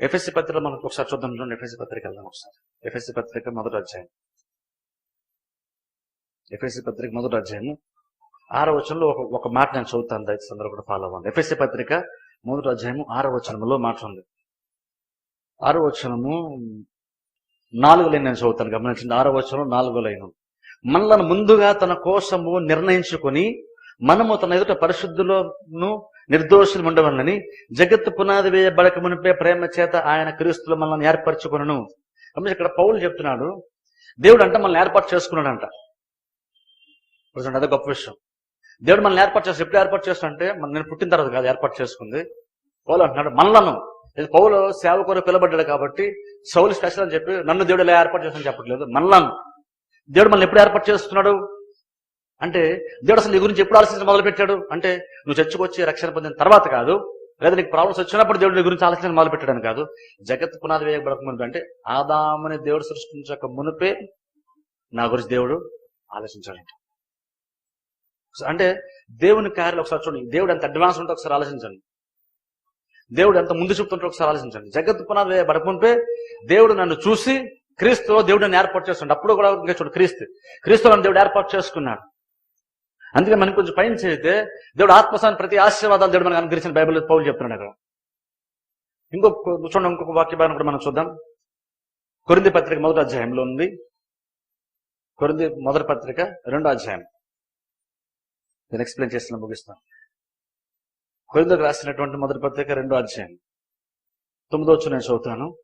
FSC పత్రిక మనకు ఒకసారి చూద్దాం చూడండి. ఎఫ్ఎస్సి పత్రిక వెళ్దాం ఒకసారి. ఎఫ్ఎస్సి పత్రిక మొదటి అధ్యాయం. ఎఫ్ఎస్సి పత్రిక మొదటి అధ్యాయము ఆరో వచనంలో ఒక ఒక మాట నేను చదువుతాను దయచేసి అందరూ కూడా ఫాలో అవ్వండి. ఎఫ్ఎస్సి పత్రిక మొదటి అధ్యాయము ఆరో వచనంలో మాట ఉంది. ఆరో వచనము నాలుగు లైన్ నేను చదువుతాను గమనించండి. ఆరో వచనం నాలుగో లైన్. మనలను ముందుగా తన కోసము నిర్ణయించుకొని మనము తన ఎదుట పరిశుద్ధులను నిర్దోషులు ఉండవలనని జగత్తు పునాది వేయబడక మునిపే ప్రేమ చేత ఆయన క్రీస్తులు మనల్ని ఏర్పరచుకును కాబట్టి ఇక్కడ పౌలు చెప్తున్నాడు దేవుడు అంటే మనల్ని ఏర్పాటు చేసుకున్నాడంట. చూడండి అదే గొప్ప విషయం. దేవుడు మనల్ని ఏర్పాటు చేసి ఎప్పుడు ఏర్పాటు చేస్తాడంటే మన నేను పుట్టిన తర్వాత కాదు ఏర్పాటు చేసుకుంది. పౌలు అంటున్నాడు మనలను. ఇది పౌలు సేవ కొరకు పిలబడ్డాడు కాబట్టి సౌలు స్పెషల్ అని చెప్పి నన్ను దేవుడు ఎలా ఏర్పాటు చేస్తాను చెప్పట్లేదు మనలను. దేవుడు మనల్ని ఎప్పుడు ఏర్పాటు చేస్తున్నాడు? అంటే దేవుడు అసలు నీ గురించి ఎప్పుడు ఆలోచించడం మొదలుపెట్టాడు? అంటే నువ్వు చర్చకొచ్చి రక్షణ పొందిన తర్వాత కాదు లేదా నీకు ప్రాబ్లమ్స్ వచ్చినప్పుడు దేవుడు నీ గురించి ఆలోచన మొదలు పెట్టాడని కాదు జగత్ పునాది వేయబడకముందు అంటే ఆదామని దేవుడు సృష్టించక మునిపే నా గురించి దేవుడు ఆలోచించాడంట. అంటే దేవుని కార్యాలు ఒకసారి చూడండి. దేవుడు ఎంత అడ్వాన్స్ ఉంటే ఒకసారి ఆలోచించండి. దేవుడు ఎంత ముందు చూపుతుంటే ఒకసారి ఆలోచించండి. జగత్ పునాది వేయబడక దేవుడు నన్ను చూసి క్రీస్తులో దేవుడు నన్ను ఏర్పాటు చేస్తున్నాడు. అప్పుడు కూడా ఇంకా చూడు క్రీస్తు. క్రీస్తులను దేవుడు ఏర్పాటు చేసుకున్నాడు. అందుకే మనం కొంచెం పైన చేస్తే దేవుడు ఆత్మస్థానం ప్రతి ఆశీర్వాదాలు దేవుడు మనకు అనుగ్రహించిన బైబిల్ పౌలు చెప్తున్నాడు. అక్కడ ఇంకొక చూడండి ఇంకొక వాక్య భాగం కూడా మనం చూద్దాం. కొరింది పత్రిక మొదటి అధ్యాయంలో ఉంది. కొరింది మొదటి పత్రిక రెండో అధ్యాయం. నేను ఎక్స్ప్లెయిన్ చేస్తున్నా ముగిస్తాను కొరిందకు రాసినటువంటి మొదటి పత్రిక రెండో అధ్యాయం. తొమ్మిదో వచ్చి నేను చదువుతాను.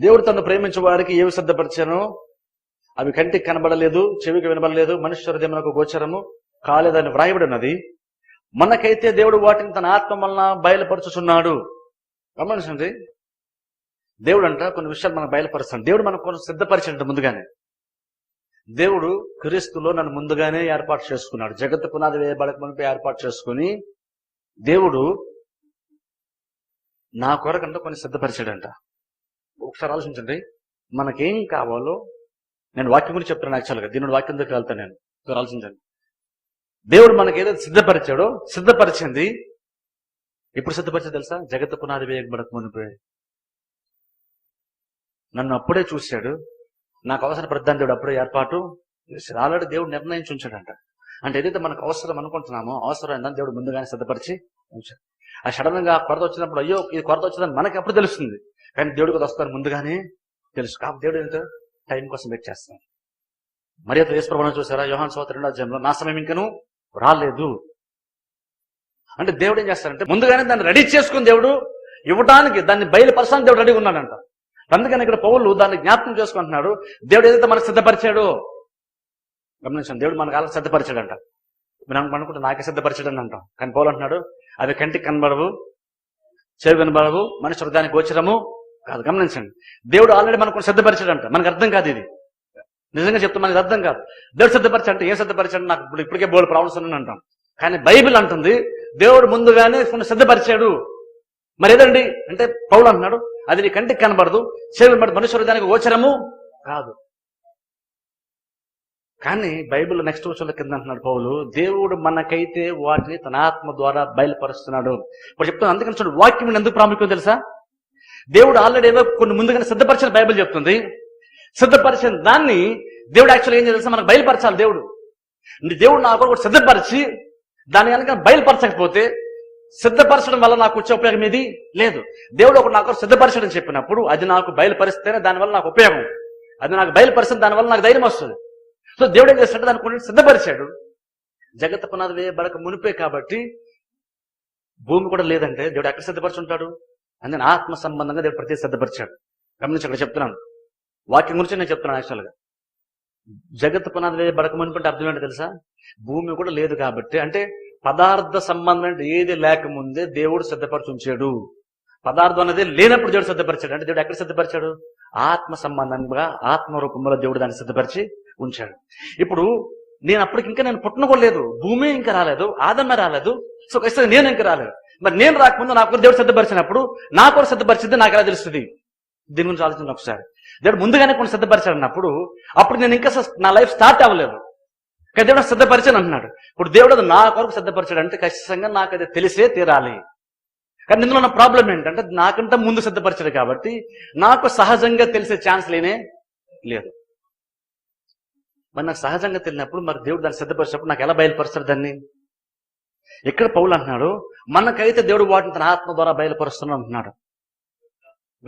దేవుడు తను ప్రేమించే వారికి ఏవి సిద్ధపరిచానో అవి కంటికి కనబడలేదు చెవికి వినబడలేదు మనుష్య హృదయమునకు గోచరము కాలేదని వ్రాయబడి ఉన్నది మనకైతే దేవుడు వాటిని తన ఆత్మ వలన బయలుపరుచుచున్నాడు. గమనించండి. దేవుడు అంట కొన్ని విషయాలు మనకు బయలుపరుస్తాడు. దేవుడు మనకు కొంచెం సిద్ధపరిచినట్టు ముందుగానే. దేవుడు క్రీస్తులో నన్ను ముందుగానే ఏర్పాటు చేసుకున్నాడు. జగత్తు పునాది వేయబడక మునిపే ఏర్పాటు చేసుకుని దేవుడు నా కొరకంట కొన్ని సిద్ధపరిచాడంట. ఒకసారి ఆలోచించండి. మనకేం కావాలో నేను వాక్యం గురించి చెప్తున్నాను యాక్చువల్గా దీని వాక్యం దగ్గర వెళ్తాను నేను. ఒకసారి ఆలోచించండి దేవుడు మనకి ఏదైతే సిద్ధపరిచాడో సిద్ధపరిచింది ఎప్పుడు సిద్ధపరిచాడు తెలుసా? జగత్ పునాది వేయబడక మునిపే. నన్ను అప్పుడే చూశాడు. నాకు అవసరం ప్రధాని దేవుడు అప్పుడే ఏర్పాటు చేశాడు. ఆల్రెడీ దేవుడు నిర్ణయించి ఉంచాడంట. అంటే ఏదైతే మనకు అవసరం అనుకుంటున్నామో అవసరం ఏందని దేవుడు ముందుగానే సిద్ధపరిచి ఉంచాడు. ఆ సడన్గా కొరత వచ్చినప్పుడు అయ్యో ఇది కొరత వచ్చిందని మనకి అప్పుడు తెలుస్తుంది? కానీ దేవుడికి వస్తాను ముందుగానే తెలుసు. కాబట్టి దేవుడు ఏంటో టైం కోసం వెయిట్ చేస్తాం మరి అతను యేసుప్రభుని చూసారా యోహాన్ సోత రెండో జన్మలో నా సమయం ఇంకను రాలేదు. అంటే దేవుడు ఏం చేస్తారంటే ముందుగానే దాన్ని రెడీ చేసుకుని దేవుడు ఇవ్వడానికి దాన్ని బయలుపరచడానికి దేవుడు రెడీ ఉన్నాడంట. అందుకని ఇక్కడ పౌలు దాన్ని జ్ఞాపకం చేసుకుంటున్నాడు. దేవుడు ఏదైతే మనకు సిద్ధపరిచాడో గమనించాను దేవుడు మనకు అలా సిద్ధపరిచాడంట. మనం అనుకుంటే నాకే సిద్ధపరిచాడని అంటాం. కానీ పౌలు అంటున్నాడు అవి కంటికి కనబడవు చెవి కనబడవు మనిషి హృదయానికి గోచరము కాదు గమనించండి. దేవుడు ఆల్రెడీ మనకు సిద్ధపరిచాడంట. మనకు అర్థం కాదు ఇది. నిజంగా చెప్తే మనకి అర్థం కాదు. దేవుడు సిద్ధపరిచాడంటే ఏం సిద్ధపరిచాడు? నాకు ఇప్పుడు ఇప్పటికే బోల్డ్ ప్రాబ్లమ్స్ ఉన్నాయని అంటాం. కానీ బైబిల్ అంటుంది దేవుడు ముందుగానే కొన్ని సిద్ధపరిచాడు. మరి ఏదండి? అంటే పౌలు అంటున్నాడు అది నీ కంటికి కనబడదు చెవి మరి మనుషులు దానికి గోచరము కాదు. కానీ బైబిల్ నెక్స్ట్ వచ్చే కింద అంటున్నాడు పౌలు దేవుడు మనకైతే వాటిని తన ఆత్మ ద్వారా బయలుపరుస్తున్నాడు. ఇప్పుడు చెప్తాను అందుకని చూడండి వాక్యం ఎందుకు ప్రాముఖ్యం తెలుసా? దేవుడు ఆల్రెడీ ఏదో కొన్ని ముందుగానే సిద్ధపరిచిన బైబిల్ చెప్తుంది. సిద్ధపరిచిన దాన్ని దేవుడు యాక్చువల్గా ఏం చేయాలి మనకు బయలుపరచాలి దేవుడు. దేవుడు నా కూడా సిద్ధపరిచి దాన్ని కనుక బయలుపరచకపోతే సిద్ధపరచడం వల్ల నాకు వచ్చే ఉపయోగం ఏది? లేదు. దేవుడు ఒకటి నాకు సిద్ధపరచడం చెప్పినప్పుడు అది నాకు బయలుపరిస్తేనే దానివల్ల నాకు ఉపయోగం. అది నాకు బయలుపరిస్తే దానివల్ల నాకు ధైర్యం వస్తుంది. సో దేవుడు ఏం చేస్తాడు? దాన్ని కొన్ని సిద్ధపరిచాడు. జగత్ పునాది వేయబడక మునిపే కాబట్టి భూమి కూడా లేదంటే దేవుడు ఎక్కడ సిద్ధపరచుంటాడు? అందుకని ఆత్మ సంబంధంగా దేవుడు ప్రతి సిద్ధపరిచాడు. గమనించి అక్కడ చెప్తున్నాను. వాక్యం గురించి నేను చెప్తున్నాను యాక్చువల్గా. జగత్ పునాది వేయబడక బడకమనుకుంటే అర్థం ఏంటో తెలుసా? భూమి కూడా లేదు కాబట్టి. అంటే పదార్థ సంబంధం ఏది లేకముందే దేవుడు సిద్ధపరిచి ఉంచాడు. పదార్థం అనేది లేనప్పుడు దేవుడు సిద్ధపరిచాడు. అంటే దేవుడు ఎక్కడ సిద్ధపరిచాడు? ఆత్మ సంబంధంగా ఆత్మ రూపంలో దేవుడు దాన్ని సిద్ధపరిచి ఉంచాడు. ఇప్పుడు నేను అప్పటికి ఇంకా నేను పుట్టిన కూడా లేదు. భూమి ఇంకా రాలేదు. ఆదమ్మ రాలేదు. సో ఖచ్చితంగా నేను ఇంకా రాలేదు. మరి నేను రాకముందు నా కొరకు దేవుడు సిద్ధపరిచినప్పుడు నా కొరకు సిద్ధపరిచింది నాకు ఎలా తెలుస్తుంది? దీని గురించి ఆలోచించండి ఒకసారి. దేవుడు ముందుగానే కొన్ని సిద్ధపరిచాడు అన్నప్పుడు అప్పుడు నేను ఇంకా నా లైఫ్ స్టార్ట్ అవ్వలేదు. కానీ దేవుడు సిద్ధపరిచాను అంటున్నాడు. ఇప్పుడు దేవుడు అది నా కొరకు సిద్ధపరిచాడు అంటే ఖచ్చితంగా నాకు అది తెలిసే తీరాలి. కానీ ఇందులో ఉన్న ప్రాబ్లం ఏంటంటే నాకంటే ముందు సిద్ధపరిచాడు కాబట్టి నాకు సహజంగా తెలిసే ఛాన్స్ లేనే లేదు. మరి నాకు సహజంగా తెలిసినప్పుడు మరి దేవుడు దాన్ని సిద్ధపరిచినప్పుడు నాకు ఎలా బయలుపరుస్తారు దాన్ని? ఇక్కడ పౌలు అంటున్నాడు మనకైతే దేవుడు వాటిని తన ఆత్మ ద్వారా బయలుపరుస్తున్నాడు అంటున్నాడు.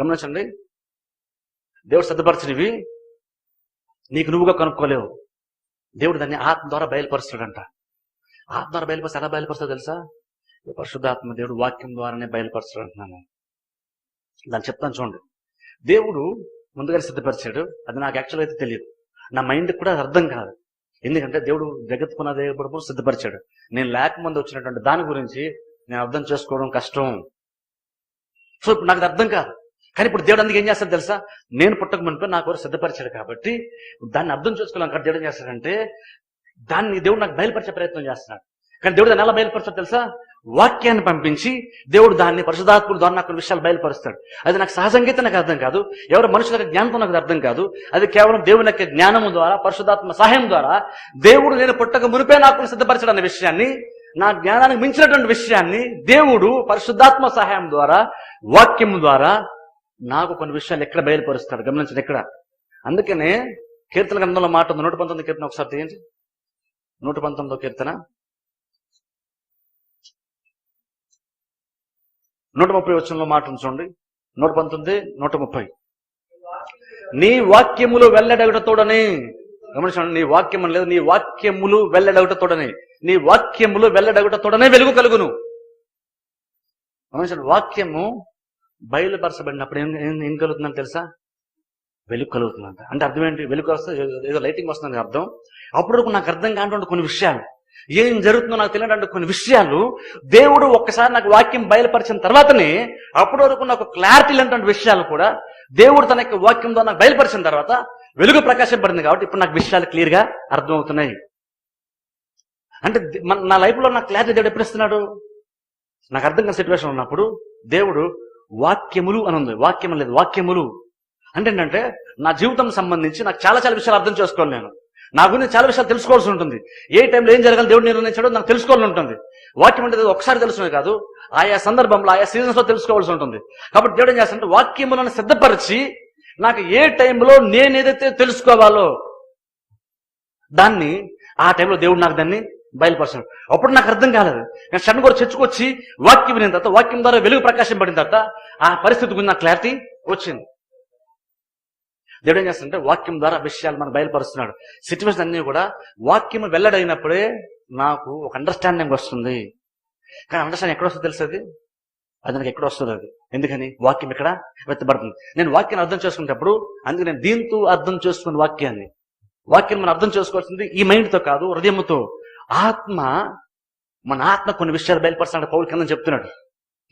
గమనించండి దేవుడు సిద్ధపరచినవి నీకు నువ్వుగా కనుక్కోలేవు. దేవుడు దాన్ని ఆత్మ ద్వారా బయలుపరుస్తాడంట ఆత్మ ద్వారా బయలుపరిస్తే ఎలా బయలుపరుస్తాడు తెలుసా? పరిశుద్ధాత్మ దేవుడు వాక్యం ద్వారానే బయలుపరుస్తాడు అంటున్నాను. దాన్ని చెప్తాను చూడండి. దేవుడు ముందుగానే సిద్ధపరిచాడు అది నాకు యాక్చువల్ అయితే తెలియదు. నా మైండ్ కూడా అది అర్థం కాదు. ఎందుకంటే దేవుడు జగత్తుకున్న దేవుడు సిద్ధపరిచాడు. నేను లేకముందు వచ్చినటువంటి దాని గురించి నేను అర్థం చేసుకోవడం కష్టం. సో ఇప్పుడు నాకు అది అర్థం కాదు. కానీ ఇప్పుడు దేవుడు అందుకు ఏం చేస్తాడు తెలుసా? నేను పుట్టక మునిపే నాకు ఎవరు సిద్ధపరిచాడు కాబట్టి దాన్ని అర్థం చేసుకోవాలి కాబట్టి దేవుడు ఏం చేస్తాడంటే దాన్ని దేవుడు నాకు బయలుపరిచే ప్రయత్నం చేస్తున్నాడు. కానీ దేవుడు దాన్ని ఎలా బయలుపరుస్తాడు తెలుసా? వాక్యాన్ని పంపించి దేవుడు దాన్ని పరిశుధాత్ముడు ద్వారా నాకు కొన్ని విషయాలు బయలుపరుస్తాడు. అది నాకు సహజంగా నాకు అర్థం కాదు. ఎవరు మనుషుల యొక్క జ్ఞానంతో నాకు అర్థం కాదు. అది కేవలం దేవుని యొక్క జ్ఞానము ద్వారా పరిశుధాత్మ సహాయం ద్వారా దేవుడు నేను పుట్టక మునిపే నాకు సిద్ధపరచడం అనే విషయాన్ని నా జ్ఞానానికి మించినటువంటి విషయాన్ని దేవుడు పరిశుద్ధాత్మ సహాయం ద్వారా వాక్యం ద్వారా నాకు కొన్ని విషయాలు ఎక్కడ బయలుపరుస్తాడు. గమనించండి ఎక్కడ. అందుకనే కీర్తన గ్రంథంలో మాట ఉంది. నూట పంతొమ్మిది కీర్తన ఒకసారి తీయండి. నూట పంతొమ్మిదో కీర్తన. నూట ముప్పై వచ్చంలో మాట ఉంది చూడండి నూట పంతొమ్మిది నూట ముప్పై నీ వాక్యములు వెల్లడగటతోడని గమనించండి నీ వాక్యం లేదు నీ వాక్యములు వెల్లడగటతోడని నీ వాక్యములు వెల్లడగటతోడనే వెలుగు కలుగును. గమనించండి వాక్యము బయలుపరచబడినప్పుడు ఏం ఏం కలుగుతుందని తెలుసా? వెలుగు కలుగుతుందంట. అంటే అర్థం ఏంటి? వెలుగు వస్తే ఏదో- లైటింగ్ వస్తుందని అర్థం. అప్పుడు నాకు అర్థం కానటువంటి కొన్ని విషయాలు. ఏం జరుగుతుందో నాకు తెలియనటువంటి కొన్ని విషయాలు దేవుడు ఒక్కసారి నాకు వాక్యం బయలుపరిచిన తర్వాతనే అప్పటి వరకు నాకు క్లారిటీ లేనటువంటి విషయాలు కూడా దేవుడు తన యొక్క వాక్యం ద్వారా నాకు బయలుపరిచిన తర్వాత వెలుగు ప్రకాశింపడింది కాబట్టి ఇప్పుడు నాకు విషయాలు క్లియర్గా అర్థమవుతున్నాయి. అంటే నా లైఫ్లో నాకు క్లారిటీ దేవుడు ఎప్పుడు ఇస్తున్నాడు? నాకు అర్థం కాని సిచ్యువేషన్ ఉన్నప్పుడు దేవుడు వాక్యములు అని ఉంది. వాక్యం లేదు వాక్యములు. అంటే ఏంటంటే నా జీవితం సంబంధించి నాకు చాలా చాలా విషయాలు అర్థం చేసుకోవాలి నేను. నా గురించి చాలా విషయాలు తెలుసుకోవాల్సి ఉంటుంది. ఏ టైంలో ఏం జరగాలి దేవుడు నిర్ణయించాడో నాకు తెలుసుకోవాలని ఉంటుంది. వాక్యం అంటే ఒకసారి తెలుసునే కాదు ఆయా సందర్భంలో ఆయా సీజన్స్లో తెలుసుకోవాల్సి ఉంటుంది. కాబట్టి దేవుడు ఏం చేస్తాడంటే వాక్యములను సిద్ధపరిచి నాకు ఏ టైంలో నేను ఏదైతే తెలుసుకోవాలో దాన్ని ఆ టైంలో దేవుడు నాకు దాన్ని బయలుపరచాడు అప్పుడు నాకు అర్థం కాలేదు. నేను సడన్ కూడా చర్చకొచ్చి వాక్యం వినిన తర్వాత వాక్యం ద్వారా వెలుగు ప్రకాశం పడిన తర్వాత ఆ పరిస్థితి గురించి నాకు క్లారిటీ వచ్చింది. దేవుడు ఏం చేస్తుంటే వాక్యం ద్వారా విషయాలు మనం బయలుపరుస్తున్నాడు. సిచ్యువేషన్ అన్ని కూడా వాక్యం వెల్లడైనప్పుడే నాకు ఒక అండర్స్టాండింగ్ వస్తుంది. కానీ అండర్స్టాండింగ్ ఎక్కడ వస్తుంది తెలుసు అది? అది నాకు ఎక్కడ వస్తుంది అది. ఎందుకని? వాక్యం ఇక్కడ వ్యక్తపడుతుంది నేను వాక్యాన్ని అర్థం చేసుకునేటప్పుడు అందుకే నేను దీంతో అర్థం చేసుకున్న వాక్యాన్ని. వాక్యం మనం అర్థం చేసుకోవాల్సింది ఈ మైండ్తో కాదు హృదయంతో ఆత్మ మన ఆత్మ కొన్ని విషయాలు బయలుపరచాలంటే పౌరు కింద చెప్తున్నాడు.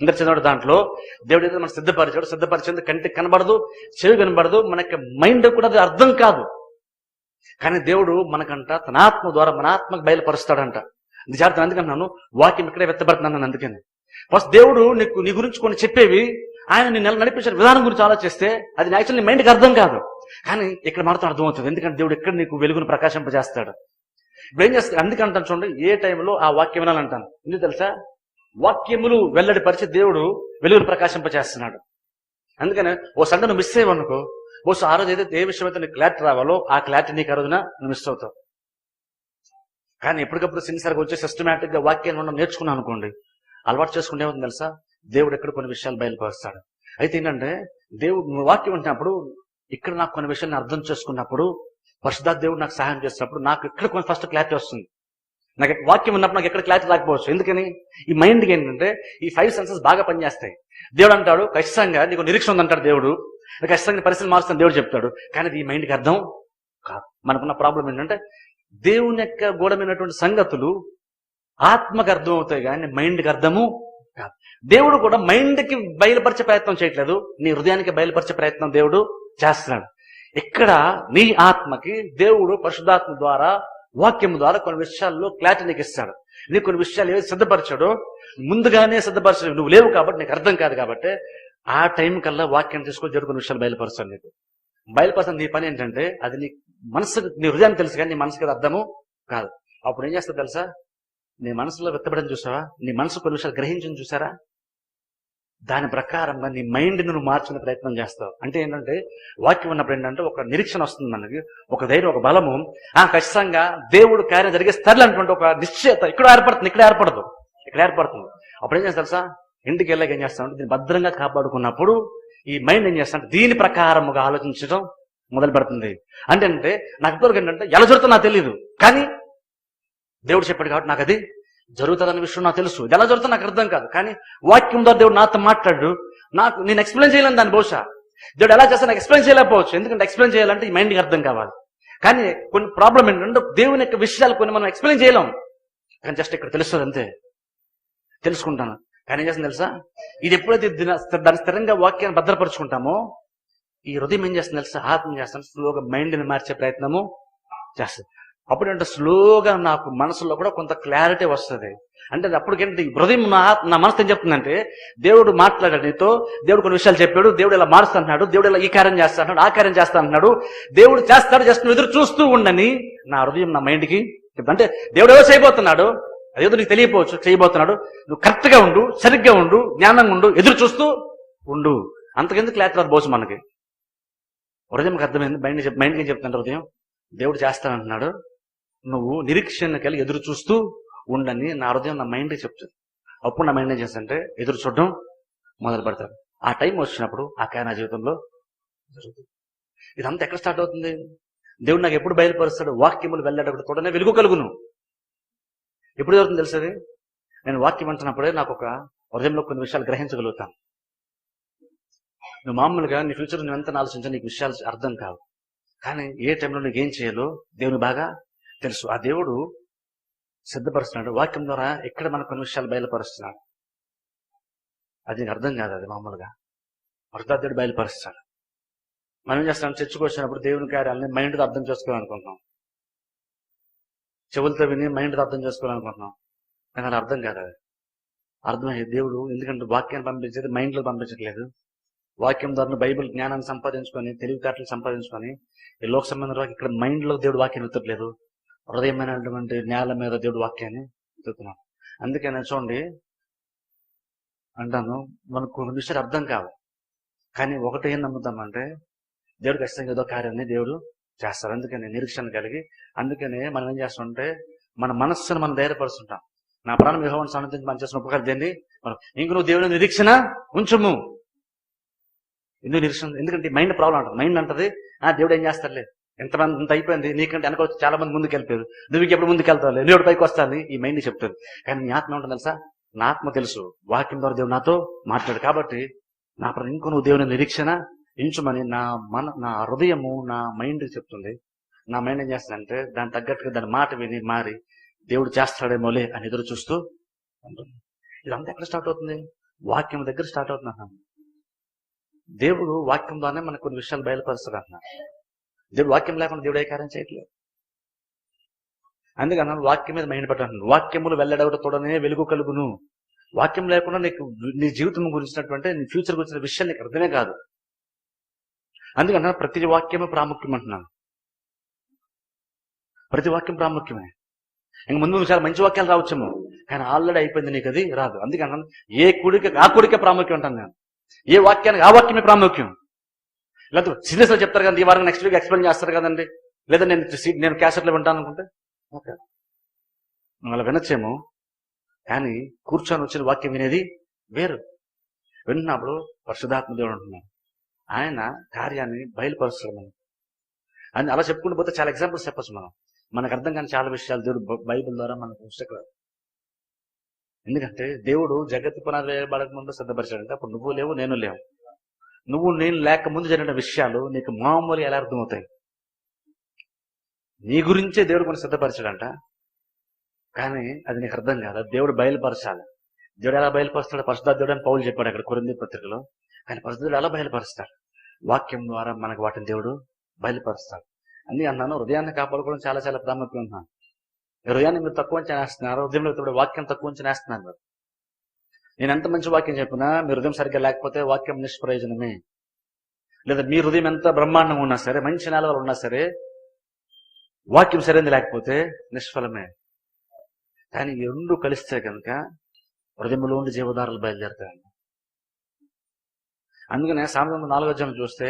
ఇందరు చదివాడు దాంట్లో దేవుడు ఏదో మనం సిద్ధపరిచాడు. సిద్ధపరిచేందుకు కంటికి కనబడదు చెవి కనబడదు మనకి మైండ్ కూడా అది అర్థం కాదు. కానీ దేవుడు మనకంట తన ఆత్మ ద్వారా మన ఆత్మకు బయలుపరుస్తాడంట. నిజార్థం జాగ్రత్త అందుకన్నాను వాక్యం ఇక్కడే వెత్తబడుతున్నాను అందుకని. ఫస్ట్ దేవుడు నీకు నీ గురించి కొన్ని చెప్పేవి ఆయన నీ నెల నడిపించిన విధానం గురించి ఆలోచిస్తే అది యాక్చువల్లీ మైండ్కి అర్థం కాదు. కానీ ఇక్కడ మాత్రం అర్థమవుతుంది. ఎందుకంటే దేవుడు ఎక్కడ నీకు వెలుగును ప్రకాశింపజేస్తాడు? ఇప్పుడు ఏం చేస్తాడు? అందుకంటాను చూడండి ఏ టైంలో ఆ వాక్యం వినాలంటాను? ఎందుకు తెలుసా? వాక్యములు వెల్లడి పరిచి దేవుడు వెలుగును ప్రకాశింపచేస్తున్నాడు. అందుకని ఓ సండే నువ్వు మిస్ అయ్యవనుకో బహుశా ఆ రోజు ఏదైతే ఏ విషయం అయితే నీకు క్లారిటీ రావాలో ఆ క్లారిటీ నీకు ఆ రోజున నువ్వు మిస్ అవుతావు. కానీ ఎప్పటికప్పుడు సిన్సియర్గా వచ్చి సిస్టమేటిక్గా వాక్యాన్ని మనం నేర్చుకున్నాం అనుకోండి అలవాటు చేసుకుంటే ఏమవుతుంది తెలుసా? దేవుడు ఎక్కడ కొన్ని విషయాలు బయలుపరుస్తాడు. అయితే ఏంటంటే దేవుడు నువ్వు వాక్యం ఉంటున్నప్పుడు ఇక్కడ నాకు కొన్ని విషయాన్ని అర్థం చేసుకున్నప్పుడు పరిశుద్ధ దేవుడు నాకు సహాయం చేసినప్పుడు నాకు ఇక్కడ కొన్ని ఫస్ట్ క్లారిటీ వస్తుంది. నాకు వాక్యం ఉన్నప్పుడు నాకు ఎక్కడ క్లారిటీ రాకపోవచ్చు. ఎందుకని? ఈ మైండ్కి ఏంటంటే ఈ ఫైవ్ సెన్సెస్ బాగా పనిచేస్తాయి. దేవుడు అంటాడు ఖచ్చితంగా నీకు నిరీక్షణ ఉందంటాడు దేవుడు. ఖచ్చితంగా పరిస్థితి మారుస్తాను దేవుడు చెప్తాడు. కానీ ఈ మైండ్కి అర్థం కాదు. మనకున్న ప్రాబ్లం ఏంటంటే దేవుని యొక్క గూఢమైనటువంటి సంగతులు ఆత్మకు అర్థం అవుతాయి కానీ మైండ్కి అర్థము కాదు. దేవుడు కూడా మైండ్కి బయలుపరిచే ప్రయత్నం చేయట్లేదు. నీ హృదయానికి బయలుపరిచే ప్రయత్నం దేవుడు చేస్తున్నాడు. ఇక్కడ నీ ఆత్మకి దేవుడు పరిశుద్ధాత్మ ద్వారా వాక్యం ద్వారా కొన్ని విషయాల్లో క్లారిటీ నీకు ఇస్తాడు. నీకు కొన్ని విషయాలు ఏవి సిద్ధపరిచాడో ముందుగానే సిద్ధపరచడం. నువ్వు లేవు కాబట్టి నీకు అర్థం కాదు కాబట్టి ఆ టైం కల్లా వాక్యం తీసుకొని జరుగుతున్న విషయాలు బయలుపరుస్తాను నీకు. బయలుపరచడం నీ పని ఏంటంటే అది నీ మనసు నీ హృదయాన్ని తెలుసు కానీ నీ మనసుకి అర్థము కాదు. అప్పుడు ఏం చేస్తా తెలుసా? నీ మనసులో వ్యక్తపడడం చూసావా? నీ మనసు కొన్ని విషయాలు గ్రహించని చూసారా? దాని ప్రకారంగా నీ మైండ్ నువ్వు మార్చిన ప్రయత్నం చేస్తావు. అంటే ఏంటంటే వాక్యం ఉన్నప్పుడు ఏంటంటే ఒక నిరీక్షణ వస్తుంది మనకి ఒక ధైర్యం ఒక బలము. ఆ ఖచ్చితంగా దేవుడు కార్యం జరిగిస్తారులే అనుకుంటే ఒక నిశ్చయత ఇక్కడ ఏర్పడుతుంది ఇక్కడ ఏర్పడదు ఇక్కడ ఏర్పడుతుంది. అప్పుడు ఏం చేస్తా తెలుసా? ఇంటికి వెళ్ళాక ఏం చేస్తామంటే దీన్ని భద్రంగా కాపాడుకున్నప్పుడు ఈ మైండ్ ఏం చేస్తామంటే దీని ప్రకారముగా ఆలోచించడం మొదలు పెడుతుంది. అంటే అంటే నాకు ఇప్పటివరకు ఏంటంటే ఎలా జరుగుతుందో నాకు తెలియదు కానీ దేవుడు చెప్పాడు కాబట్టి నాకు అది జరుగుతుందన్న విషయం నాకు తెలుసు. ఎలా జరుగుతుందో నాకు అర్థం కాదు. కానీ వాక్యం ద్వారా దేవుడు నాతో మాట్లాడు. నాకు నేను ఎక్స్ప్లెయిన్ చేయలేను దాన్ని బహుశా. దేవుడు ఎలా చేస్తా నాకు ఎక్స్ప్లెయిన్ చేయలేకపోవచ్చు. ఎందుకంటే ఎక్స్ప్లెయిన్ చేయాలంటే ఈ మైండ్కి అర్థం కావాలి. కానీ కొన్ని ప్రాబ్లం ఏంటంటే దేవుని యొక్క విషయాలు కొన్ని మనం ఎక్స్ప్లెయిన్ చేయలేం. కానీ జస్ట్ ఇక్కడ తెలుస్తుంది అంతే. తెలుసుకుంటాను. కానీ ఏం చేస్తుంది తెలుసా? ఇది ఎప్పుడైతే దాని దాన్ని స్థిరంగా వాక్యాన్ని భద్రపరుచుకుంటామో ఈ హృదయం ఏం చేస్తుంది తెలుసా? ఆత్మ చేస్తాను స్లోగా మైండ్ని మార్చే ప్రయత్నము చేస్తుంది. అప్పుడంటే స్లోగా నాకు మనసులో కూడా కొంత క్లారిటీ వస్తుంది. అంటే అప్పటికంటే హృదయం నా నా మనసు ఏం చెప్తుందంటే దేవుడు మాట్లాడాడు నీతో దేవుడు కొన్ని విషయాలు చెప్పాడు దేవుడు ఇలా మారుస్తున్నాడు దేవుడు ఇలా ఈ కార్యం చేస్తాడు ఆ కార్యం చేస్తా అంటున్నాడు దేవుడు చేస్తాడు జస్ట్ నువ్వు ఎదురు చూస్తూ ఉండని నా హృదయం నా మైండ్కి అంటే దేవుడు ఏదో చేయబోతున్నాడు అదేదో నీకు తెలియపోవచ్చు చేయబోతున్నాడు నువ్వు కరెక్ట్గా ఉండు సరిగ్గా ఉండు జ్ఞానంగా ఉండు ఎదురు చూస్తూ ఉండు. అంతకెందుకు క్లారిటీ రాదు మనకి? హృదయంకి అర్థమైంది? మైండ్ మైండ్కి ఏం చెప్తున్నాడు హృదయం దేవుడు చేస్తానంటున్నాడు నువ్వు నిరీక్షణ కలిగి ఎదురు చూస్తూ ఉండని నా హృదయం నా మైండ్ చెప్తుంది. అప్పుడు నా మైండ్ ఏం చేస్తుంటే ఎదురు చూడడం మొదలు పెడతాడు ఆ టైం వచ్చినప్పుడు ఆ కాయ నా జీవితంలో జరుగుతుంది. ఇదంతా ఎక్కడ స్టార్ట్ అవుతుంది? దేవుడు నాకు ఎప్పుడు బయలుపరుస్తాడు? వాక్యములు వెళ్ళేటప్పుడు కూడా వెలుగు కలుగును. ఎప్పుడు జరుగుతుంది తెలుసది నేను వాక్యం అంటున్నప్పుడే నాకు ఒక హృదయంలో కొన్ని విషయాలు గ్రహించగలుగుతాను. నువ్వు మామూలుగా నీ ఫ్యూచర్ నువ్వు ఎంత ఆలోచించా నీకు విషయాలు అర్థం కావు. కానీ ఏ టైంలో నీకు ఏం చేయాలో దేవుని బాగా తెలుసు. ఆ దేవుడు సిద్ధపరుస్తున్నాడు. వాక్యం ద్వారా ఎక్కడ మనకు కొన్ని విషయాలు బయలుపరుస్తున్నాడు అది అర్థం కాదు అది మామూలుగా. అర్థార్థుడు బయలుపరుస్తాడు. మనం ఏం చేస్తాం చర్చకు వచ్చినప్పుడు దేవుని కార్యాలని మైండ్తో అర్థం చేసుకోవాలనుకుంటున్నాం చెవులతో విని మైండ్తో అర్థం చేసుకోవాలనుకుంటున్నాం కానీ అది అర్థం కాదు అది. అర్థమయ్యే దేవుడు ఎందుకంటే వాక్యాన్ని పంపించేది మైండ్లో పంపించట్లేదు. వాక్యం ద్వారా బైబిల్ జ్ఞానాన్ని సంపాదించుకొని తెలివితేటలు సంపాదించుకొని ఈ లోక సంబంధం ఇక్కడ మైండ్లో దేవుడు వాక్యం ఎత్తట్లేదు. హృదయమైనటువంటి నేల మీద దేవుడు వాక్యాన్ని చెప్తున్నాను అందుకే నేను చూడండి అంటాను మనకు కొన్ని విషయాలు అర్థం కావు. కానీ ఒకటి ఏం నమ్ముతామంటే దేవుడు ఖచ్చితంగా ఏదో కార్యాన్ని దేవుడు చేస్తారు అందుకని నిరీక్షణ కలిగి అందుకనే మనం ఏం చేస్తామంటే మన మనస్సును మనం ధైర్యపరుస్తుంటాం. నా ప్రాణం విహోవన్ సన్నతించి మనం చేసిన ఉపకారం దేన్ని మనం ఇంక నువ్వు దేవుని నిరీక్షణ ఉంచము. ఎందుకు నిరీక్షణ? ఎందుకంటే మైండ్ ప్రాబ్లం అంటుంది మైండ్ అంటది ఆ దేవుడు ఏం చేస్తారులే ఎంతమంది ఇంత అయిపోయింది. నీకంటే వెనక వచ్చి చాలా మంది ముందుకు వెళ్ళిపోయారు నువ్వు ఎప్పుడు ముందుకు వెళ్తావు నేను పైకి వస్తాను ఈ మైండ్ చెప్తుంది. కానీ నీ ఆత్మ ఉంటుంది తెలుసా? నా ఆత్మ తెలుసు. వాక్యం ద్వారా దేవుడు నాతో మాట్లాడు. కాబట్టి నా ప్ర- ఇంకో నువ్వు దేవుని నిరీక్షణ ఇంచుమని నా మన నా హృదయము నా మైండ్ చెప్తుంది. నా మైండ్ ఏం చేస్తుందంటే దాని తగ్గట్టుగా దాని మాట విని మారి దేవుడు చేస్తాడేమోలే అని ఎదురు చూస్తూ ఉంటుంది. ఇదంతా ఎక్కడ స్టార్ట్ అవుతుంది? వాక్యం దగ్గర స్టార్ట్ అవుతుంది అన్నాను దేవుడు వాక్యం ద్వారానే మనకు కొన్ని విషయాలు బయలుపరుస్తాడు అన్నాడు దేవుడు వాక్యం లేకుండా దేవుడు ఏ కార్యం చేయట్లేదు. అందుకన్నా వాక్యం మీద మైండ్ పెట్టాను వాక్యములు వెళ్ళడవట తోడనే వెలుగు కలుగును. వాక్యం లేకుండా నీకు నీ జీవితం గురించినటువంటి నీ ఫ్యూచర్ గురించిన విషయం నీకు అర్థమే కాదు. అందుకన్నా ప్రతి వాక్యమే ప్రాముఖ్యం అంటున్నాను ప్రతి వాక్యం ప్రాముఖ్యమే. ఇంక ముందు ముందు చాలా మంచి వాక్యాలు రావచ్చేమో కానీ ఆల్రెడీ అయిపోయింది నీకు అది రాదు. అందుకన్నా ఏ కుడికి ఆ కుడికే ప్రాముఖ్యం అంటాను నేను. ఏ వాక్యానికి ఆ వాక్యమే ప్రాముఖ్యం? లేదా సీరియస్గా చెప్తారు కదండి ఈ వారం నెక్స్ట్ వీక్ ఎక్స్ప్లెయిన్ చేస్తారు కదండి. లేదా నేను నేను క్యాసెట్లో వింటాను అనుకుంటే. ఓకే. అలా వినొచ్చేమో. కానీ కూర్చొని వచ్చిన వాక్యం వినేది వేరు. విన్నప్పుడు పరిశుధాత్మ దేవుడు ఉంటున్నాడు ఆయన కార్యాన్ని బయలుపరుస్తాడు మనం అని అలా చెప్పుకుంటూ పోతే చాలా ఎగ్జాంపుల్స్ చెప్పచ్చు మనం. మనకు అర్థం కాని చాలా విషయాలు దేవుడు బైబిల్ ద్వారా మనకు పుస్తకాలు. ఎందుకంటే దేవుడు జగత్తు పునాది వేయబడక ముందు సిద్ధపరిచాడంటే అప్పుడు నువ్వు లేవు నేను లేవు. నువ్వు నేను లేక ముందు జరిగిన విషయాలు నీకు మామూలు ఎలా అర్థమవుతాయి? నీ గురించే దేవుడు కొన్ని సిద్ధపరిచాడంట. కానీ అది నీకు అర్థం కాదు. దేవుడు బయలుపరచాలి. దేవుడు ఎలా బయలుపరుస్తాడు? పరిశుద్ధ అని పౌలు చెప్పాడు అక్కడ కొరింది పత్రికలో. కానీ పరిశుద్ధుడు ఎలా బయలుపరుస్తాడు? వాక్యం ద్వారా మనకు వాటిని దేవుడు బయలుపరుస్తాడు. అన్ని అన్నాను. హృదయాన్ని కాపాడుకోవడం చాలా చాలా ప్రాముఖ్యం ఉన్నాను హృదయాన్ని మీరు తక్కువ అంచనా వేస్తున్నారు హృదయంలో వాక్యం తక్కువ నుంచి నేస్తున్నారు. నేను ఎంత మంచి వాక్యం చెప్పినా మీ హృదయం సరిగ్గా లేకపోతే వాక్యం నిష్ప్రయోజనమే. లేదా మీ హృదయం ఎంత బ్రహ్మాండంగా ఉన్నా సరే మంచి నేలలు ఉన్నా సరే వాక్యం సరైనది లేకపోతే నిష్ఫలమే. కానీ ఈ రెండు కలిస్తే కనుక హృదయంలో ఉండి జీవధారలు బయలుదేరుతాయి. అందుకనే సామెత నాలుగో జనం చూస్తే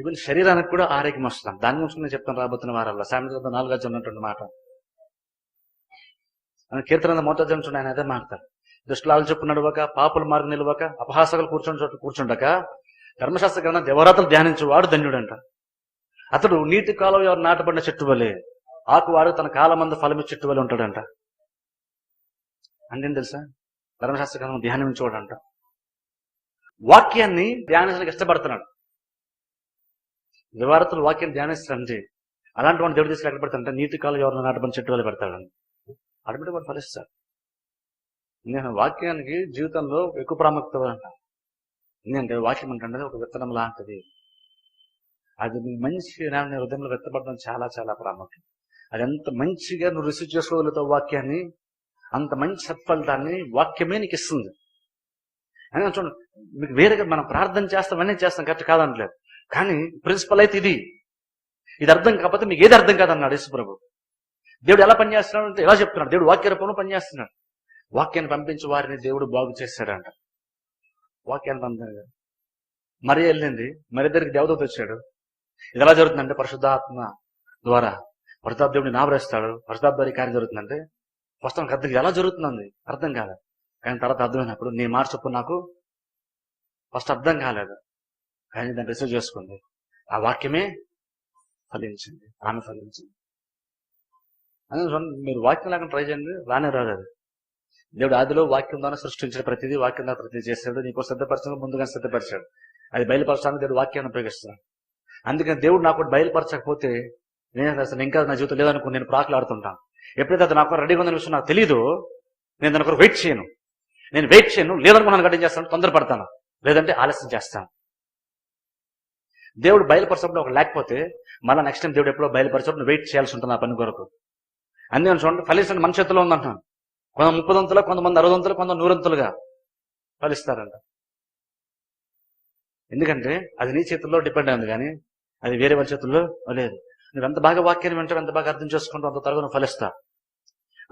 ఈవెన్ శరీరానికి కూడా ఆరోగ్యం వస్తుంది. దాని గురించి నేను చెప్తాను రాబోతున్న వారాల్లో. సామెత నాలుగో జనం ఉన్నటువంటి మాట. కీర్తన మొత్తం అధ్యాయం చూడండి ఆయన అదే మాట్లాడతారు. దుష్టులాలు చెప్పు నడవక పాపుల మార్గం నిలవక అపహాసకులు కూర్చొని చోట కూర్చుండక ధర్మశాస్త్ర గ్రంథం దేవరాతలు ధ్యానించేవాడు ధన్యుడంట. అతడు నీటి కాలం ఎవరు నాటబడిన చెట్టు వలె ఆకువాడు తన కాలమంద ఫలమి చెట్టు వలె ఉంటాడంట. అంటే తెలుసా? ధర్మశాస్త్ర గ్రంథం ధ్యానించేవాడంట. వాక్యాన్ని ధ్యానించడానికి ఇష్టపడుతున్నాడు. దేవరాతలు వాక్యం ధ్యానిస్తారంటే అలాంటి వాడు దేవుడు తీసుకు ఎక్కడ పెడతాడంటే నీటి కాలం ఎవరు నాటబడిన చెట్టు వల్ల పెడతాడని అటువంటి వాడు ఫలిస్తాడు. నేను వాక్యానికి జీవితంలో ఎక్కువ ప్రాముఖ్యత అంట ఎందుకంటే వాక్యం అంటే ఒక విత్తనం లాంటిది. అది నీ మంచి నీ హృదయంలో వ్యక్తపడడం చాలా చాలా ప్రాముఖ్యం. అది ఎంత మంచిగా నువ్వు రిసీవ్ చేసుకోగలుగుతావు వాక్యాన్ని అంత మంచి సత్ఫలితాన్ని వాక్యమే నీకు ఇస్తుంది. అని చూడండి మీకు వేరేగా మనం ప్రార్థన చేస్తాం అన్నీ చేస్తాం కరెక్ట్ కాదనట్లేదు. కానీ ప్రిన్సిపల్ అయితే ఇది. ఇది అర్థం కాకపోతే మీకు ఏది అర్థం కాదన్నాడు యేసు ప్రభు దేవుడు ఎలా పనిచేస్తున్నాడు అంటే ఎలా చెప్తున్నాడు? దేవుడు వాక్య రూపంలో పనిచేస్తున్నాడు. వాక్యాన్ని పంపించి వారిని దేవుడు బాగు చేశాడంట. వాక్యాన్ని పంపించాడు. మరి వెళ్ళింది. మరి ఇద్దరికి దేవదూత వచ్చాడు. ఇది ఎలా జరుగుతుందంటే పరిశుద్ధాత్మ ద్వారా పరిశుద్ధాత్మ దేవుడిని నాభరేస్తాడు పరిశుద్ధాత్మ ద్వారా కార్యం జరుగుతుందంటే ఫస్ట్ అర్థం ఎలా జరుగుతుంది అర్థం కాలేదు కానీ తర్వాత అర్థమైనప్పుడు నీ మాట చొప్పున నాకు ఫస్ట్ అర్థం కాలేదు. కానీ దాన్ని రిసీవ్ చేసుకుంది ఆ వాక్యమే ఫలించింది. ఆమె ఫలించింది. అదే చూడండి, మీరు వాక్యం లేకుండా ట్రై చేయండి. రానే రాదు అది దేవుడు ఆదిలో వాక్యం ద్వారా సృష్టించిన ప్రతిదీ వాక్యం ద్వారా ప్రతిదీ చేశాడు. నీకు సిద్ధపరచడం ముందుగా సిద్ధపరిచాడు. అది బయలుపరచడానికి దేవుడు వాక్యాన్ని ఉపయోగిస్తాను అందుకని దేవుడు నాకు బయలుపరచకపోతే నేను అసలు ఇంకా నా జీవితం లేదనుకో నేను ప్రాకులాడుతుంటాను ఎప్పుడైతే అది నాకు రెడీగా ఉందనే విషయం నాకు తెలియదు నేను దాని కొరకు వెయిట్ చేయను. నేను వెయిట్ చేయను లేదనుకున్నాను గడ్డం చేస్తాను? తొందరపడతాను. లేదంటే ఆలస్యం చేస్తాను. దేవుడు బయలుపరచడం ఒక లేకపోతే మళ్ళీ నెక్స్ట్ టైం దేవుడు ఎప్పుడో బయలుపరచడం వెయిట్ చేయాల్సి ఉంటుంది ఆ పని కొరకు. అందుకని చూడండి ఫలించండి మన చేతిలో ఉందంటున్నాను. కొంత ముప్పదంతులు కొంతమంది అరవదంతులు కొంత నూరంతులుగా ఫలిస్తారంట ఎందుకంటే అది నీ చేతుల్లో డిపెండ్ అయింది కానీ అది వేరే వాళ్ళ చేతుల్లో లేదు. నువ్వు ఎంత బాగా వాక్యాన్ని వింటావు ఎంత బాగా అర్థం చేసుకుంటావు అంత త్వరగా నువ్వు ఫలిస్తా.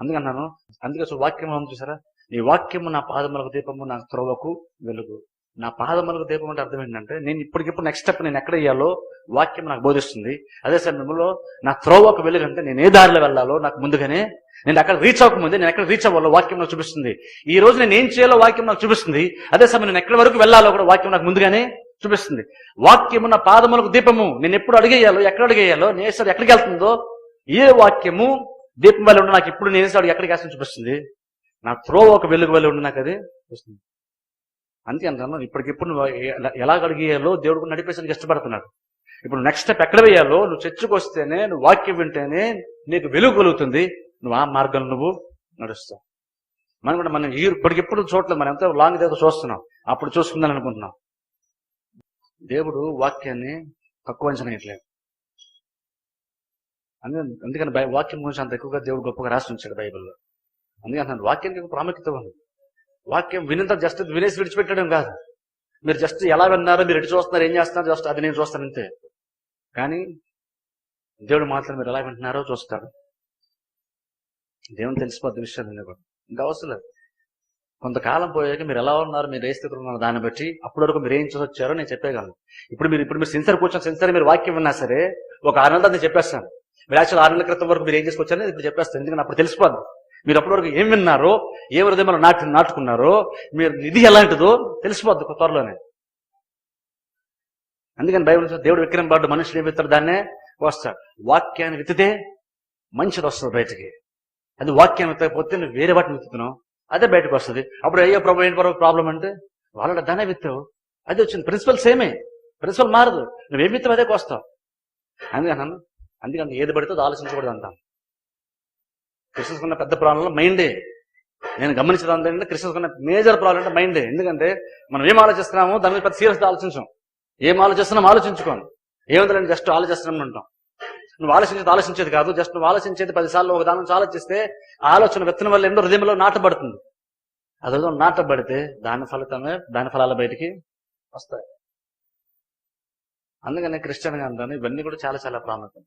అందుకన్నాను అందుకే వాక్యం చూసారా? నీ వాక్యము నా పాదములకు దీపము నా త్రోవకు వెలుగు. నా పాదములకు దీపం అంటే అర్థం ఏంటంటే నేను ఇప్పటికిప్పుడు నెక్స్ట్ స్టెప్ నేను ఎక్కడ వేయాలో వాక్యం నాకు బోధిస్తుంది. అదే సమయంలో నా త్రోవకు వెలుగు అంటే నేను ఏ దారిలో వెళ్ళాలో నాకు ముందుగానే నేను అక్కడ రీచ్ అవ్వకముందే నేను ఎక్కడ రీచ్ అవ్వాలో వాక్యం నాకు చూపిస్తుంది. ఈ రోజు నేను ఏం చేయాలో వాక్యం నాకు చూపిస్తుంది. అదే సమయం నేను ఎక్కడి వరకు వెళ్ళాలో కూడా వాక్యం నాకు ముందుగానే చూపిస్తుంది. వాక్యము నా పాదములకు దీపము. నేను ఎప్పుడు అడిగేయాలో ఎక్కడ అడిగేయాలో నేసారి ఎక్కడికి వెళ్తుందో ఏ వాక్యము దీపం వల్ల ఉండే నాకు ఇప్పుడు నేసాడు ఎక్కడికి వేస్తాను చూపిస్తుంది. నా త్రో ఒక వెలుగు వల్ల ఉండి నాకు అది చూస్తుంది అంతే అంటాను ఇప్పటికిప్పుడు నువ్వు ఎలా- అడిగేయాలో దేవుడు నడిపేసానికి ఇష్టపడుతున్నాడు. ఇప్పుడు నెక్స్ట్ స్టెప్ ఎక్కడ వేయాలో నువ్వు చర్చకు వస్తేనే నువ్వు వాక్యం వింటేనే నీకు వెలుగు కలుగుతుంది. నువ్వు ఆ మార్గంలో నువ్వు నడుస్తావు. మనం కూడా మనం ఇప్పటికిప్పుడు చూడలేదు మనం ఎంతో లాంగ్ దగ్గర చూస్తున్నాం అప్పుడు చూసుకుందాం అనుకుంటున్నాం. దేవుడు వాక్యాన్ని తక్కువ అంచనా అందుకే అందుకని అందుకని బై- వాక్యం గురించి అంత ఎక్కువగా దేవుడు గొప్పగా రాసి ఉంచాడు బైబిల్లో. అందుకని వాక్యానికి ప్రాముఖ్యత ఉంది. వాక్యం వినంత జస్ట్ వినేసి విడిచిపెట్టడం కాదు. మీరు జస్ట్ ఎలా విన్నారో మీరు ఎటు చూస్తున్నారు ఏం చేస్తున్నారు జస్ట్ అది నేను చూస్తాను అంతే. కానీ దేవుడు మాత్రం మీరు ఎలా వింటున్నారో చూస్తాడు. దేవుని తెలిసిపోద్ది విషయాలు కూడా. ఇంకా అవసరం లేదు. కొంతకాలం పోయాక మీరు ఎలా ఉన్నారు మీరు ఏ స్థితిలో ఉన్నారు దాన్ని బట్టి అప్పటి వరకు మీరు ఏం చూసి వచ్చారో నేను చెప్పేయగలను. ఇప్పుడు మీరు ఇప్పుడు మీరు సిన్సర్ కూర్చొని సిన్సర్ మీరు వాక్యం విన్నా సరే ఒక ఆరు నెలలు చెప్పేస్తాను. మీరు యాక్చువల్ ఆరు నెలల క్రితం వరకు మీరు ఏం చేసుకొచ్చారో ఇప్పుడు చెప్పేస్తాను. ఎందుకంటే అప్పుడు తెలిసిపోద్ది. మీరు అప్పటి వరకు ఏం విన్నారో ఏ హృదయంలో నాటి నాటుకున్నారో మీరు ఇది ఎలాంటిదో తెలిసిపోద్ది త్వరలోనే. అందుకని బైబిల్ దేవుడు విక్రయం పాటు మనుషులు ఏమి విత్తారు దాన్నే వస్తాడు. వాక్యాన్ని విత్తితే మంచిది వస్తుంది బయటికి. అది వాక్యాన్ని విత్తకపోతే నువ్వు వేరే వాటిని విత్తుతున్నావు అదే బయటకు వస్తుంది. అప్పుడు అయ్యో ప్రభు ఏంటి ప్రభు ప్రాబ్లం అంటే వాళ్ళ దానే విత్తావు. అది వచ్చింది. ప్రిన్సిపల్ సేమే. ప్రిన్సిపల్ మారదు. నువ్వేం విత్తావు అదే కోస్తావు. అందుకన్నాను అందుకని ఏది పడితే అది ఆలోచించకూడదు అంటాను క్రిస్టియన్స్ ఉన్న పెద్ద ప్రాబ్లం మైండే నేను గమనించడం ఏంటంటే క్రిస్టియన్స్ ఉన్న మేజర్ ప్రాబ్లం అంటే మైండే ఎందుకంటే మనం ఏం ఆలోచిస్తున్నామో దాని మీద పెద్ద సీరియస్ ఆలోచించాం. ఏం ఆలోచిస్తున్నాం ఆలోచించుకోండి. ఏముందంటే జస్ట్ ఆలోచిస్తున్నాం అంటాం. నువ్వు ఆలోచించేది ఆలోచించేది కాదు జస్ట్ నువ్వు ఆలోచించేది పదిసార్లు ఒక దాని నుంచి ఆలోచిస్తే ఆ ఆలోచన విత్తనం వల్ల ఎన్నో హృదయంలో నాటబడుతుంది. అదేదో నాటబడితే దాని ఫలితమే దాని ఫలాలు బయటికి వస్తాయి. అందుకని క్రిస్టియన్గా ఇవన్నీ కూడా చాలా చాలా ప్రాముఖ్యం.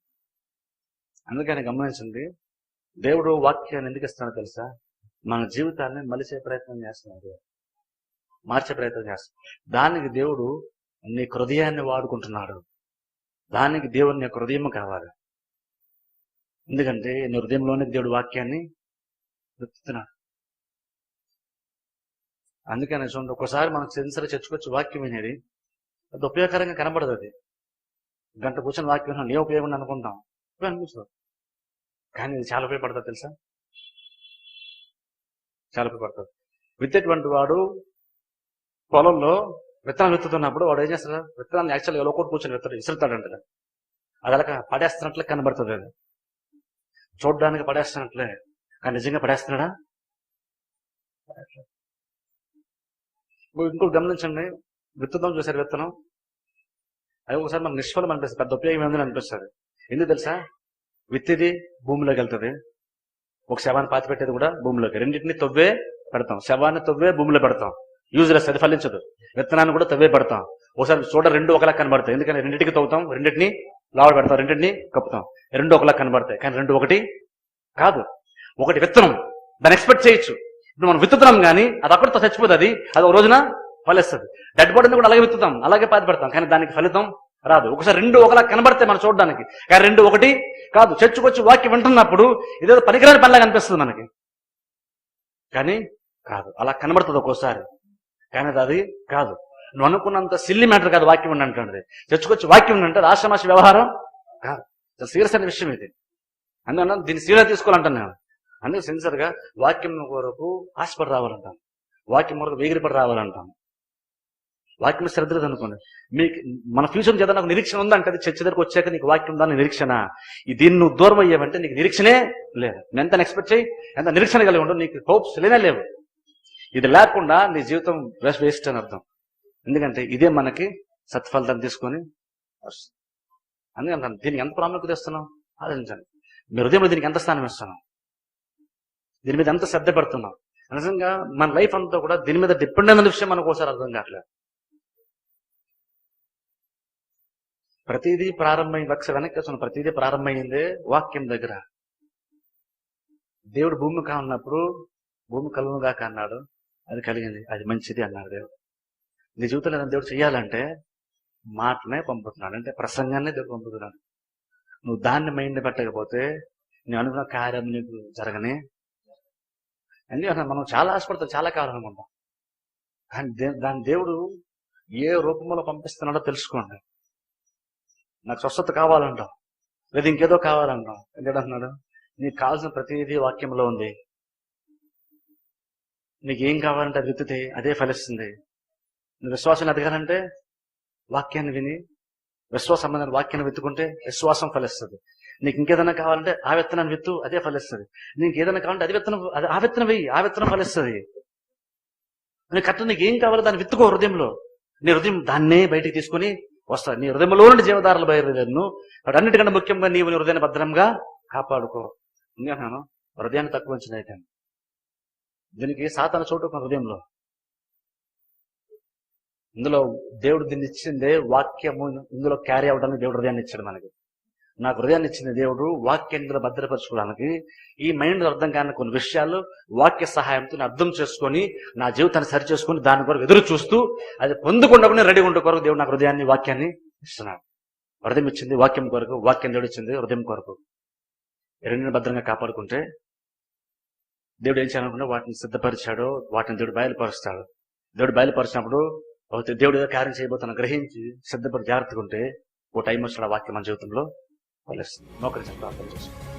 అందుకని గమనించండి దేవుడు వాక్యాన్ని ఎందుకు ఇస్తాడో తెలుసా? మన జీవితాన్ని మలిసే ప్రయత్నం చేస్తున్నాడు. మార్చే ప్రయత్నం చేస్తున్నాడు. దానికి దేవుడు నీ హృదయాన్ని వాడుకుంటున్నాడు. దానికి దేవుడు నీ హృదయం కావాలి. ఎందుకంటే నీ హృదయంలోనే దేవుడు వాక్యాన్ని వెతుకుతున్నాడు. అందుకని చూడండి ఒకసారి మనకు సెన్సర్ చచ్చుకొచ్చి వాక్యం వినేది అది ఉపయోగకరంగా కనబడదు అది. గంట కూర్చొని వాక్యం ఏ ఉపయోగం అనుకుంటాం. అనిపించదు కానీ ఇది చాలా ఉపయోగపడుతుంది తెలుసా? చాలా ఉపయోగపడుతుంది. విత్తేటువంటి వాడు పొలంలో విత్తనాలు విత్తుతున్నప్పుడు వాడు ఏం చేస్తాడు? విత్తనాలు యాక్చువల్గా లోకోటి కూర్చొని విత్తడు విసురుతాడంట అది అలా పడేస్తున్నట్లే కనబడుతుంది అది. చూడడానికి పడేస్తున్నట్లే. కానీ నిజంగా పడేస్తున్నాడా? ఇంకోటి గమనించండి. విత్తనం చూసారు విత్తనం. అది ఒకసారి మనకు నిష్ఫలం అనిపిస్తుంది. పెద్ద ఉపయోగం ఏందని అనిపిస్తుంది. ఎందుకు తెలుసా? విత్తిది భూమిలోకి వెళ్తుంది. ఒక శవాన్ని పాతి పెట్టేది కూడా భూమిలోకి. రెండింటిని తవ్వే పెడతాం. శవాన్ని తవ్వే భూమిలో పెడతాం. యూజ్లెస్ అది ఫలించదు. విత్తనాన్ని కూడా తవ్వే పెడతాం. ఒకసారి చూడ రెండు ఒకలా కనబడతాయి. ఎందుకంటే రెండింటికి తవ్వుతాం రెండింటిని లావ పెడతాం రెండింటిని కప్పుతాం. రెండు ఒకలా కనబడతాయి. కానీ రెండు ఒకటి కాదు. ఒకటి విత్తనం. దాన్ని ఎక్స్పెక్ట్ చేయొచ్చు. ఇప్పుడు మనం విత్తుతున్నాం కానీ అది అక్కడితో చచ్చిపోతుంది అది. అది ఒక రోజున ఫలిస్తుంది. డెడ్ బాడీని కూడా అలాగే విత్తుతాం. అలాగే పాతి పెడతాం. కానీ దానికి ఫలితం రాదు. ఒకసారి రెండు ఒకలా కనబడితే మనం చూడడానికి. కానీ రెండు ఒకటి కాదు. చర్చకొచ్చి వాక్యం వింటున్నప్పుడు ఇదేదో పనికిరాని పనిలాగా అనిపిస్తుంది మనకి. కానీ కాదు. అలా కనబడుతుంది ఒక్కోసారి. కానీ అది కాదు. నువ్వు అనుకున్నంత సిల్లి మ్యాటర్ కాదు వాక్యం ఉండి అంటుంది చర్చకొచ్చి వాక్యం ఉండి అంటే రాష్ట్రమాష వ్యవహారం కాదు. సీరియస్ అనే విషయం ఇది. అందుకన్నా దీన్ని సీరియస్ తీసుకోవాలంటాను నేను. అందుకే సిన్సియర్గా వాక్యం కొరకు ఆశపడి రావాలంటాను. వాక్యం కొరకు వేగిరిపడి రావాలంటాను. వాక్యం శ్రద్ధలేదు అనుకోండి మీకు మన ఫ్యూచర్ చేత నాకు నిరీక్షణ ఉందంటే అది చర్చ దగ్గరకు వచ్చాక నీకు వాక్యం ఉందా నిరీక్షణ. దీన్ని నువ్వు దూరం అయ్యావంటే నీకు నిరీక్షణే లేదు. ఎంత ఎక్స్పెక్ట్ చేయి ఎంత నిరీక్షణ కలిగి ఉండవు నీకు హోప్స్ లేనే లేవు. ఇది లేకుండా నీ జీవితం వేస్ట్ వేస్ట్ అని అర్థం. ఎందుకంటే ఇదే మనకి సత్ఫలితం తీసుకొని అందుకని అందుకంటే దీనికి ఎంత ప్రాముఖ్యత ఇస్తున్నాం ఆలోచించండి. మీ హృదయంలో దీనికి ఎంత స్థానం ఇస్తున్నాం దీని మీద ఎంత శ్రద్ధ పెడుతున్నాం నిజంగా మన లైఫ్ అంతా కూడా దీని మీద డిపెండ్ అయిన విషయం మనకు ఒకసారి అర్థం కావట్లేదు. ప్రతిదీ ప్రారంభమైంది లక్ష వెనక్కి వచ్చిన ప్రతిదీ ప్రారంభమైందే వాక్యం దగ్గర. దేవుడు భూమి కానున్నప్పుడు భూమి కలుగునుగా అన్నాడు. అది కలిగింది. అది మంచిది అన్నాడు దేవుడు. నీ జీవితంలో ఏదైనా దేవుడు చేయాలంటే మాటనే పంపుతున్నాడు. అంటే ప్రసంగాన్ని దేవుడు పంపుతున్నాడు. నువ్వు దాన్ని మైండ్ పెట్టకపోతే నువ్వు అనుకున్న కార్యం నీకు జరగని. అన్ని మనం చాలా ఆశపడతాం. చాలా కాలం అనుకుంటాం దాని దే- దాని దేవుడు ఏ రూపంలో పంపిస్తున్నాడో తెలుసుకోండి. నాకు స్వస్థత కావాలంటాం లేదా ఇంకేదో కావాలంటాం ఎందుకంటున్నాడు? నీకు కావాల్సిన ప్రతిదీ వాక్యంలో ఉంది. నీకు ఏం కావాలంటే అది విత్తితే అదే ఫలిస్తుంది. నువ్వు విశ్వాసాన్ని ఎదగాలంటే వాక్యాన్ని విని విశ్వాస సంబంధమైన వాక్యాన్ని విత్తుకుంటే విశ్వాసం ఫలిస్తుంది. నీకు ఇంకేదైనా కావాలంటే ఆ విత్తనాన్ని విత్తు అదే ఫలిస్తుంది. నీకు ఏదైనా కావాలంటే అది విత్తనం అది ఆ విత్తనం వెయ్యి ఆ విత్తనం ఫలిస్తుంది. నీకు కరెక్ట్ నీకు ఏం కావాలో దాన్ని విత్తుకో హృదయంలో. నీ హృదయం దాన్నే బయటికి తీసుకొని వస్తాయి. నీ హృదయంలో నుండి జీవదారులు బయలుదేరను. వాటి అన్నిటికంటే ముఖ్యంగా నీవు నీ హృదయాన్ని భద్రంగా కాపాడుకో. ఎందుకంటున్నాను హృదయాన్ని తక్కువ అంచనా అయితే. దీనికి సాతాన చోటు హృదయంలో. ఇందులో దేవుడు దీన్ని ఇచ్చిందే వాక్యము. ఇందులో క్యారీ అవడానికి దేవుడు హృదయాన్ని ఇచ్చాడు మనకి. నాకు హృదయాన్ని ఇచ్చిన దేవుడు వాక్యాన్ని భద్రపరచుకోవడానికి ఈ మైండ్ అర్థం కాని కొన్ని విషయాలు వాక్య సహాయంతో అర్థం చేసుకొని నా జీవితాన్ని సరి చేసుకొని దాని కొరకు ఎదురు చూస్తూ అది పొందుకుండా రెడీ ఉండే కొరకు దేవుడు నాకు హృదయాన్ని వాక్యాన్ని ఇస్తున్నాడు. హృదయం ఇచ్చింది వాక్యం కొరకు వాక్యం దేవుడు ఇచ్చింది హృదయం కొరకు. ఈ భద్రంగా కాపాడుకుంటే దేవుడు ఏం చేయాలనుకుంటే వాటిని సిద్ధపరిచాడో వాటిని దేవుడు బయలుపరుస్తాడు. దేవుడు బయలుపరిచినప్పుడు దేవుడు ఏదో కార్యం చేయబోతున్న గ్రహించి సిద్ధపడి జాగ్రత్తగా ఉంటే ఓ టైం వచ్చిన వాక్యం మన జీవితంలో. ఫలిస్తుంది నౌకరి ప్రార్థన చేసుకోండి